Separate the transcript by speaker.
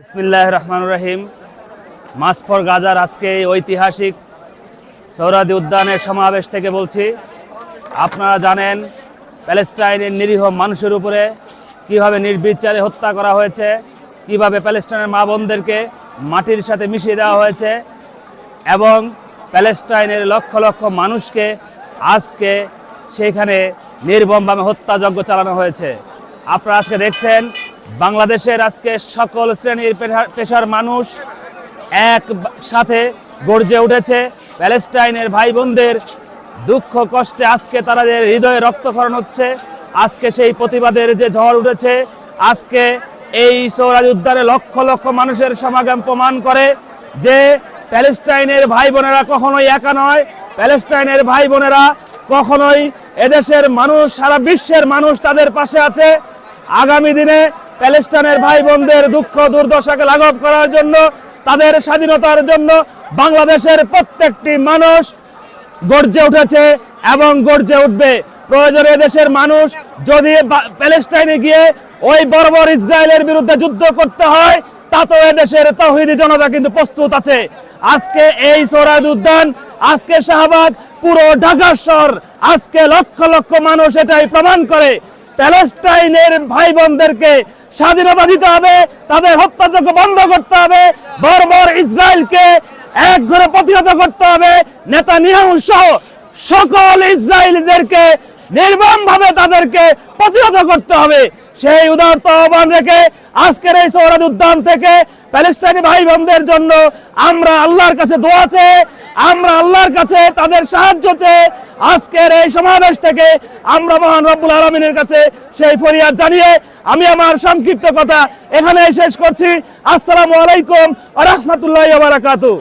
Speaker 1: বিসমিল্লাহ রহমান রহিম। মাসফর গাজার আজকে এই ঐতিহাসিক সৌরাদি উদ্যানের সমাবেশ থেকে বলছি, আপনারা জানেন, প্যালেস্টাইনের নিরীহ মানুষের উপরে কীভাবে নির্বিচারে হত্যা করা হয়েছে, কীভাবে প্যালেস্টাইনের মা বোনদেরকে মাটির সাথে মিশিয়ে দেওয়া হয়েছে, এবং প্যালেস্টাইনের লক্ষ লক্ষ মানুষকে আজকে সেখানে নির্মমভাবে হত্যাযজ্ঞ চালানো হয়েছে। আপনারা আজকে দেখছেন বাংলাদেশের আজকে সকল শ্রেণির পেশা- পেশার মানুষ এক সাথে গর্জে উঠেছে। প্যালেস্টাইনের ভাই বোনদের দুঃখ, কষ্টে আজকে তাদের হৃদয়ে রক্তক্ষরণ হচ্ছে। আজকে সেই প্রতিবাদের যে ঝড় উঠেছে, আজকে এই সৌরাজ উদ্যানে লক্ষ লক্ষ মানুষের সমাগম প্রমাণ করে যে প্যালেস্টাইনের ভাই বোনেরা কখনোই একা নয়। প্যালেস্টাইনের ভাই বোনেরা কখনোই এদেশের মানুষ, সারা বিশ্বের মানুষ তাদের পাশে আছে। আগামী দিনে প্যালেস্টাইনের ভাই বোনদের দুঃখ দুর্দশাকে লাঘব করার জন্য, তাদের স্বাধীনতার জন্য বাংলাদেশের প্রত্যেকটি মানুষ গর্জে উঠেছে এবং গর্জে উঠবে। প্রয়োজনে দেশের মানুষ যদি প্যালেস্টাইনে গিয়ে ওই বর্বর ইসরায়েলের বিরুদ্ধে যুদ্ধ করতে হয় তাতেও দেশের তহিদি জনতা কিন্তু প্রস্তুত আছে। আজকে এই সৌরাদ উদ্যান, আজকে শাহবাগ, পুরো ঢাকা শহর, আজকে লক্ষ লক্ষ মানুষ এটাই প্রমাণ করে। প্যালেস্টাইনের ভাই বোনদেরকে স্বাধীনতা দিতে হবে তাদের হত্যাযজ্ঞ বন্ধ করতে হবে। বর্বর ইসরায়েলকে এক ঘরে প্রতিহত করতে হবে। নেতা নিয়াহু সহ সকল ইসরায়েলিদেরকে নির্মম ভাবে তাদেরকে প্রতিহত করতে হবে। সেই উদারত আহ্বান রেখে আজকের এই সৌরাদ উদ্যান থেকে প্যালেস্টাইনি ভাই বোনদের জন্য আমরা আল্লাহর কাছে দোয়া চেয়ে আমরা আল্লাহর কাছে তাদের সাহায্য চেয়ে আজকের এই সমাবেশ থেকে আমরা মহান রব্বুল আলমিনের কাছে সেই ফরিয়াদ জানিয়ে আমি আমার সংক্ষিপ্ত কথা এখানে শেষ করছি। আসসালামু আলাইকুম রহমতুল্লাহ বারাকাতু